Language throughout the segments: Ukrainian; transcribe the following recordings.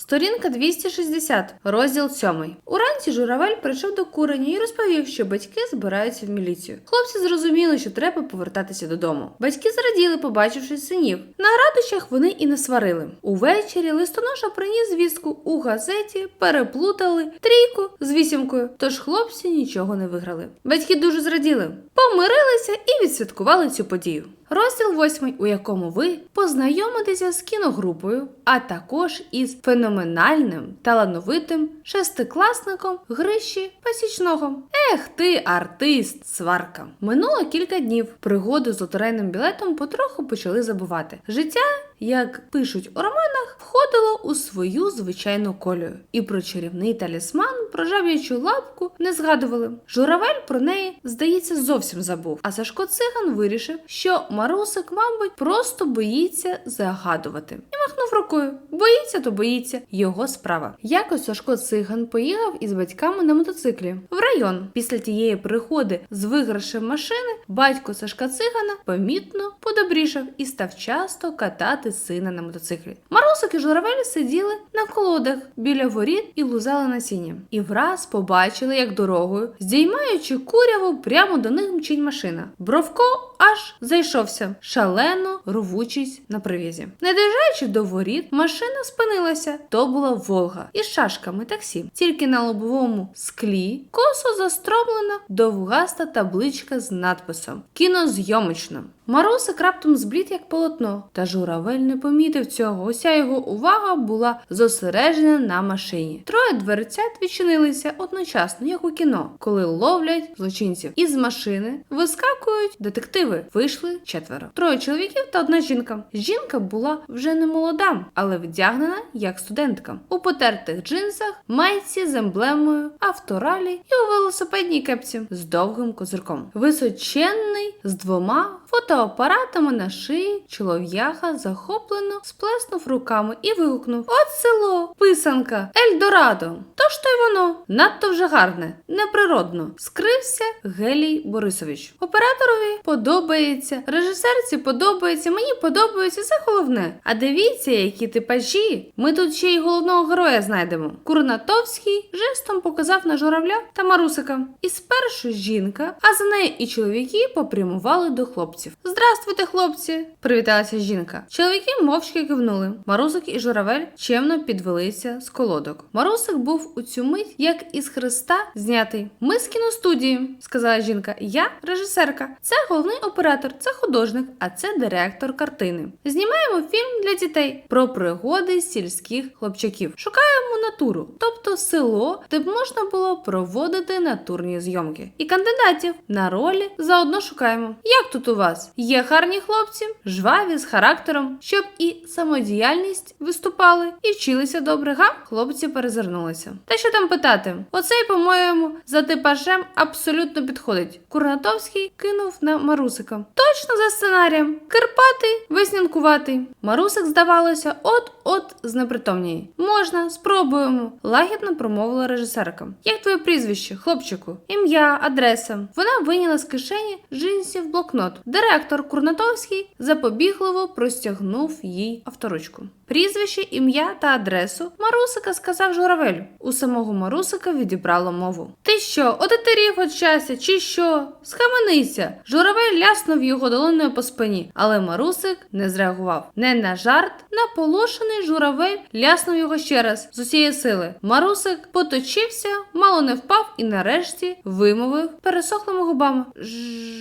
Сторінка 260, розділ 7. Уранці журавель прийшов до куреня і розповів, що батьки збираються в міліцію. Хлопці зрозуміли, що треба повертатися додому. Батьки зраділи, побачивши синів. На градощах вони і не сварили. Увечері листоноша приніс звістку у газеті, переплутали трійку з вісімкою, тож хлопці нічого не виграли. Батьки дуже зраділи, помирилися і відсвяткували цю подію. Розділ восьмий, у якому ви познайомитеся з кіногрупою, а також із феноменальним талановитим шестикласником Гриші Пасічного. Ех ти, артист, сварка. Минуло кілька днів. Пригоди з лотерейним білетом потроху почали забувати. Життя, як пишуть у романах, входило у свою звичайну колію. І про чарівний талісман, про жаб'ячу лапку не згадували. Журавель про неї, здається, зовсім забув. А Сашко Циган вирішив, що Марусик, мабуть, просто боїться загадувати. І махнув рукою. Боїться, то боїться. Його справа. Якось Сашко Циган поїхав із батьками на мотоциклі в район. Після тієї пригоди з виграшем машини батько Сашка Цигана помітно подобрішав і став часто катати сина на мотоциклі. Марусик і журавель сиділи на колодах біля воріт і лузали насіння. І враз побачили, як дорогою, здіймаючи куряву, прямо до них мчить машина. Бровко аж зайшовся, шалено рвучись на привізі. Не доїжджаючи до воріт, машина спинилася. То була Волга із шашками таксі. Тільки на лобовому склі косо застромлена довгаста табличка з надписом Кінозйомочна. Марусик раптом зблід як полотно, та журавель не помітив цього. Уся його увага була зосереджена на машині. Троє дверцят відчинилися одночасно, як у кіно, коли ловлять злочинців. Із машини вискакують детективи. Вийшли четверо. Троє чоловіків та одна жінка. Жінка була вже не молода, але вдягнена як студентка. У потертих джинсах, майці з емблемою, авторалі і у велосипедній кепці з довгим козирком. Височенний з двома фотоапаратами на шиї чолов'яха захоплено сплеснув руками і вигукнув: От село, писанка, Ельдорадо. То ж то й воно надто вже гарне, неприродно. Скрився Гелій Борисович. Операторові подобається, режисерці подобається, мені подобається, це головне. А дивіться, які типажі. Ми тут ще й головного героя знайдемо. Курнатовський жестом показав на журавля та Марусика. І спершу жінка, а за нею і чоловіки попрямували до хлопців. Здравствуйте, хлопці! привіталася жінка. Чоловіки мовчки кивнули. Марусик і журавель чемно підвелися з колодок. Марусик був у цю мить, як із хреста знятий. Ми з кіностудії, сказала жінка. Я режисерка. Це головний оператор, це художник, а це директор картини. Знімаємо фільм для дітей про пригоди сільських хлопчаків. Шукаємо натуру, тобто село, де б можна було проводити натурні зйомки. І кандидатів на ролі заодно шукаємо. Як тут у вас? Є гарні хлопці, жваві з характером, щоб і самодіяльність виступали, і вчилися добре. Га? Хлопці перезирнулися. Та що там питати? Оцей, по-моєму, за типажем абсолютно підходить. Курнатовський кинув на Марусика. Точно за сценарієм. Кирпатий, веснянкуватий. Марусик, здавалося, от-от знепритомніє. Можна, спробуємо, лагідно промовила режисерка. Як твоє прізвище, хлопчику? Ім'я, адреса. Вона вийняла з кишені джинсів блокнот. Директор Курнатовський запобігливо простягнув їй авторучку. Прізвище, ім'я та адресу Марусика сказав журавель. У самого Марусика відібрало мову. Ти що, отетерів от щастя, чи що? Схаменися. Журавель ляснув його долоною по спині, але Марусик не зреагував. Не на жарт, наполошений журавель ляснув його ще раз з усієї сили. Марусик поточився, мало не впав і нарешті вимовив пересохлими губами.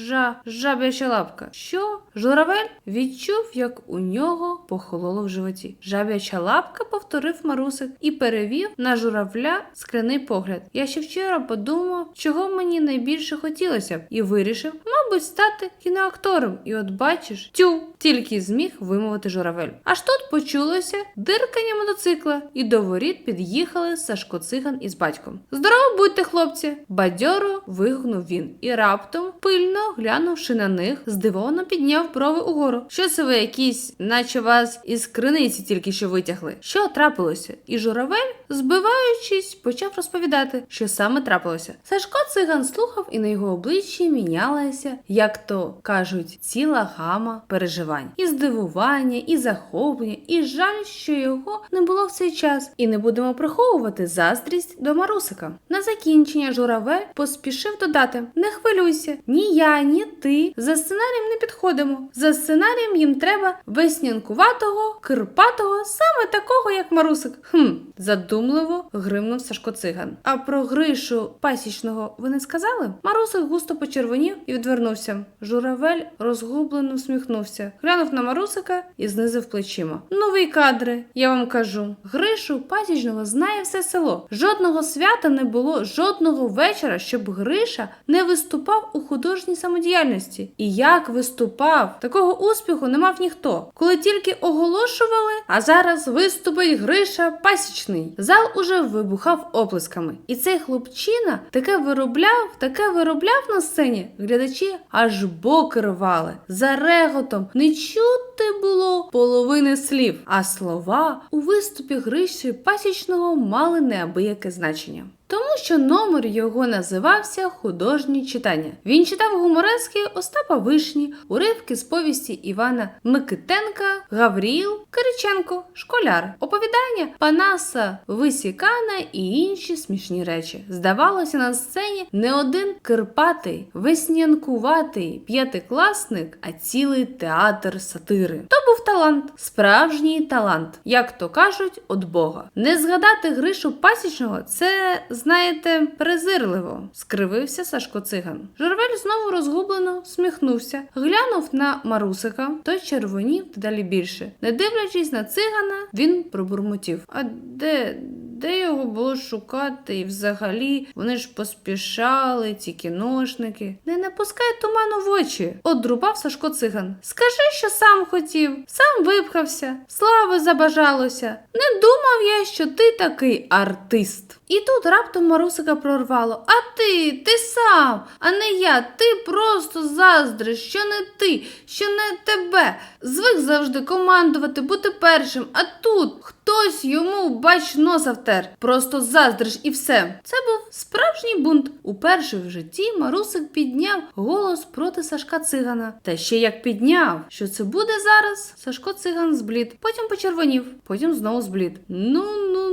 Жа, жабяча лапка. Що? Журавель відчув, як у нього похололо в животі. Жабяча лапка, повторив Марусик і перевів на журавля скляний погляд. Я ще вчора подумав, чого мені найбільше хотілося б, і вирішив, мабуть, стати кіноактором. І от бачиш, тю, тільки зміг вимовити журавель. Аж тут почулося диркання мотоцикла, і до воріт під'їхали Сашко Циган із батьком. Здорово будьте, хлопці! Бадьоро вигукнув він і раптом, пильно глянувши на них, здивовано здивовано підняв брови угору. Що це ви якісь, наче вас із криниці тільки що витягли? Що трапилося? І журавель, збиваючись, почав розповідати, що саме трапилося. Сашко циган слухав, і на його обличчі мінялася, як то кажуть, ціла гама переживань. І здивування, і захоплення, і жаль, що його не було в цей час. І не будемо приховувати заздрість до Марусика. На закінчення журавель поспішив додати: не хвилюйся, ні я, ні ти за сценарієм не підходимо. За сценарієм їм треба веснянкуватого, кирпатого, саме такого, як Марусик. Хм, задумливо гримнув Сашко циган. А про Гришу пасічного ви не сказали? Марусик густо почервонів і відвернувся. Журавель розгублено всміхнувся, глянув на Марусика і знизив плечима. Нові кадри, я вам кажу. Гришу пасічного знає все село. Жодного свята не було, жодного вечора, щоб Гриша не виступав у художній самодіяльності. І як виступав, такого успіху не мав ніхто. Коли тільки оголошували, а зараз виступить Гриша пасічний. Зал уже вибухав оплесками. І цей хлопчина таке виробляв, таке виробляв на сцені. Глядачі аж боки рвали. За реготом не чути було половини слів, а слова у виступі Гриші пасічного мали неабияке значення. Тому що номер його називався Художні читання. Він читав гуморески Остапа Вишні, уривки з повісті Івана Микитенка, Гавріл, Кириченко, Школяр, оповідання Панаса Висікана і інші смішні речі. Здавалося, на сцені не один кирпатий, веснянкуватий п'ятикласник, а цілий театр сатири. То був талант, справжній талант, як то кажуть, від Бога. Не згадати Гришу Пасічного це, знаєте, презирливо, скривився Сашко Циган. Журавель знову розгублено всміхнувся, глянув на Марусика, той червонів дедалі більше. Не дивлячись на цигана, він пробурмотів. А де? Де його було шукати? І взагалі вони ж поспішали, ці кіношники. Не напускай туману в очі, одрубав Сашко циган. Скажи, що сам хотів, сам випхався, слави забажалося. Не думав я, що ти такий артист. І тут раптом Марусика прорвало. А ти, ти сам, а не я. Ти просто заздриш, що не ти, що не тебе. Звик завжди командувати, бути першим, а тут хтось йому бач носа втер. Просто заздриш і все. Це був справжній бунт. Уперше в житті Марусик підняв голос проти Сашка Цигана. Та ще як підняв, що це буде зараз? Сашко Циган зблід, потім почервонів, потім знову зблід. Ну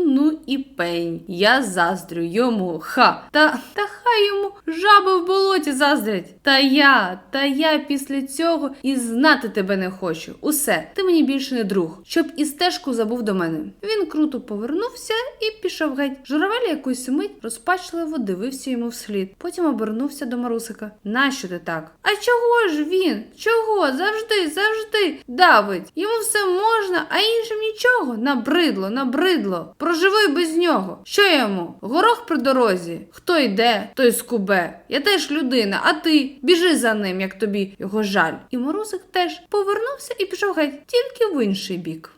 ну і пень. Я заздрю йому. Ха. Та та хай йому жаби в болоті заздрять. Та я, та я після цього і знати тебе не хочу. Усе, ти мені більше не друг, щоб і стежку забув до мене. Він круто повернувся і пішов геть. Журавель якусь мить розпачливо дивився йому вслід. Потім обернувся до Марусика. Нащо ти так? А чого ж він? Чого? Завжди, завжди давить. Йому все можна, а іншим нічого. Набридло, набридло. Проживи без нього. Що йому? Горох при дорозі. Хто йде, той скубе. Я теж людина, а ти біжи за ним, як тобі його жаль. І морозик теж повернувся і пішов геть, тільки в інший бік.